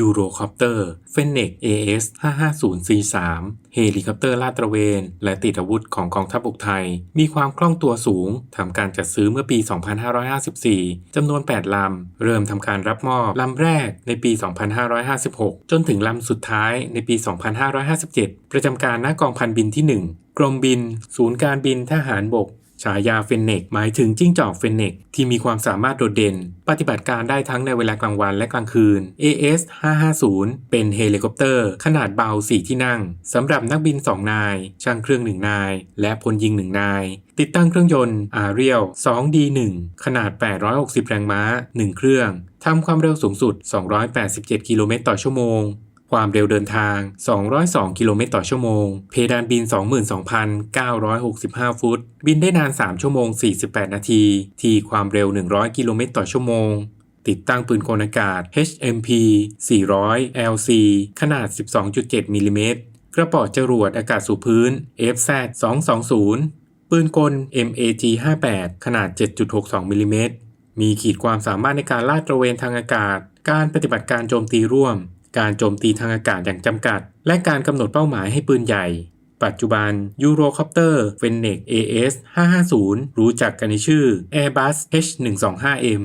ยูโรคอปเตอร์เฟนเนก AS 550 C3 เฮลิคอปเตอร์ลาดตระเวน และติดอาวุธของกองทัพบกไทย มีความคล่องตัวสูง ทำการจัดซื้อเมื่อปี 2554 จำนวน 8 ลำ เริ่มทำการรับมอบลำแรกในปี 2556 จนถึงลำสุดท้ายในปี 2557 ประจำการหน้ากองพันบินที่ 1 กรมบิน ศูนย์การบินทหารบก ฉายาเฟนเนกหมายถึงจิ้งจอกเฟนเนกที่มีความสามารถโดดเด่น ปฏิบัติการได้ทั้งในเวลากลางวันและกลางคืน AS 550 เป็นเฮลิคอปเตอร์ ขนาดเบา 4 ที่นั่งสำหรับนักบิน 2 นาย ช่างเครื่อง 1 นาย และพลยิง 1 นาย ติดตั้งเครื่องยนต์ Ariel 2D1 ขนาด 860 แรงม้า 1 เครื่องทำความเร็วสูงสุด 287 กิโลเมตรต่อชั่วโมง ความเร็วเดินทาง 202 กิโลเมตรต่อชั่วโมง เพดานบิน 22,965 ฟุต บินได้นาน 3 ชั่วโมง 48 นาที ที่ความเร็ว 100 กิโลเมตรต่อชั่วโมง ติดตั้งปืนกลอากาศ HMP 400 LC ขนาด 12.7 มิลลิเมตร กระป๋อจรวดอากาศสู่พื้น FZ 220 ปืนกล MAG 58 ขนาด 7.62 มิลลิเมตร มีขีดความสามารถในการลาดตระเวนทางอากาศ การปฏิบัติการโจมตีร่วม การโจมตีทางอากาศอย่างจำกัด และการกำหนดเป้าหมายให้ปืนใหญ่ ปัจจุบันยูโรคอปเตอร์เฟนเนก AS 550รู้จักกันในชื่อ Airbus H125M